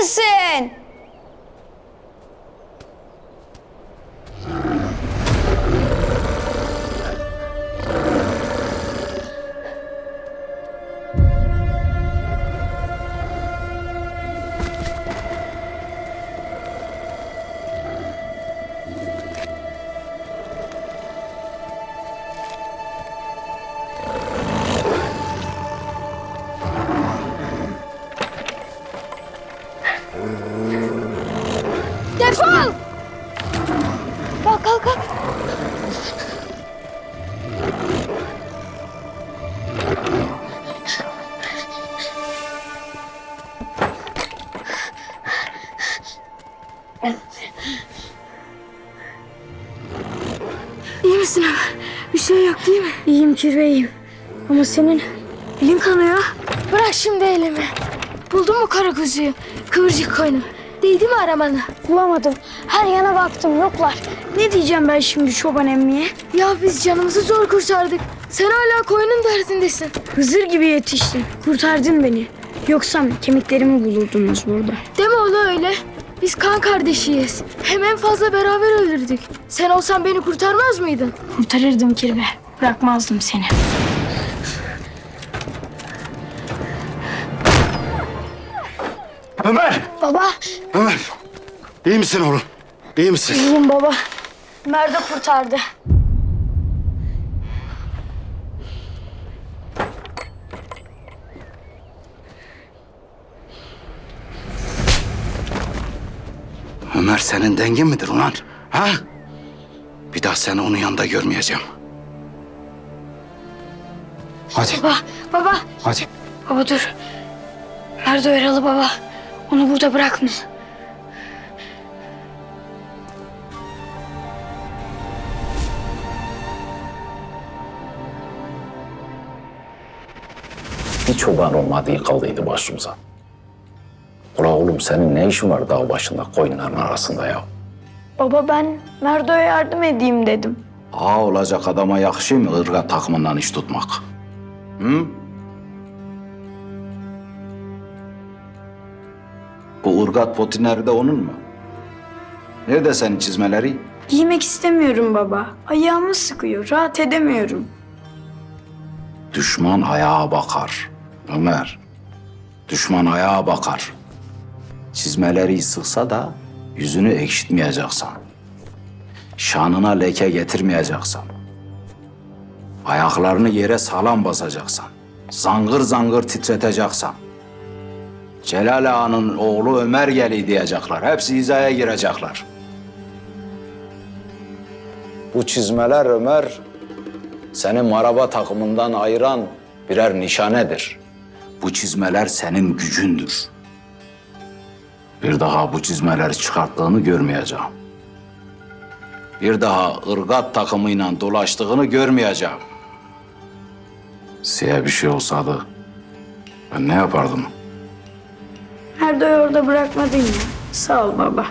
mısın? Kalk kalk kalk. İyi misin Ömer? Bir şey yok değil mi? İyiyim kirveyim. Ama senin elin kanıyor. Bırak şimdi elimi. Buldun mu kara kuzuyu? Kıvırcık koyunu. Değdi mi aramana? Bulamadım. Her yana baktım yoklar. Ne diyeceğim ben şimdi çoban emmiye? Ya biz canımızı zor kurtardık. Sen hala koyunun derdindesin. Hızır gibi yetiştin. Kurtardın beni. Yoksa kemiklerimi bulurdunuz burada. Deme ola öyle. Biz kan kardeşiyiz. Hem en fazla beraber ölürdük. Sen olsan beni kurtarmaz mıydın? Kurtarırdım kirve. Bırakmazdım seni. Ömer! Baba. Ömer! İyi misin oğlum? İyi misin? İyiyim baba. Merdo kurtardı. Ömer senin dengin midir ulan? Ha? Bir daha seni onun yanında görmeyeceğim. Hadi, Baba, baba. hadi. Baba dur. Merdo yaralı baba. Onu burada bırakma. Bir çoban olmadığı kaldıydı başımıza. Ula oğlum senin ne işin var dağ başında koyunların arasında ya? Baba ben Merdo'ya yardım edeyim dedim. Ağa olacak adama yakışıyor mu ırgat takımından iş tutmak? Hı? Bu ırgat potineri de onun mu? Nerede senin çizmeleri? Giymek istemiyorum baba. Ayağımı sıkıyor. Rahat edemiyorum. Düşman ayağa bakar. Ömer. Düşman ayağa bakar. Çizmeleri sıksa da yüzünü ekşitmeyeceksin. Şanına leke getirmeyeceksin. Ayaklarını yere sağlam basacaksın. Zangır zangır titreteceksin. Celal Ağa'nın oğlu Ömer geli diyecekler. Hepsi hizaya girecekler. Bu çizmeler Ömer seni maraba takımından ayıran birer nişanedir. Bu çizmeler senin gücündür. Bir daha bu çizmeleri çıkarttığını görmeyeceğim. Bir daha ırgat takımıyla dolaştığını görmeyeceğim. Size bir şey olsaydı ben ne yapardım? Merdo'yu orada bırakmadın ya. Sağ ol baba.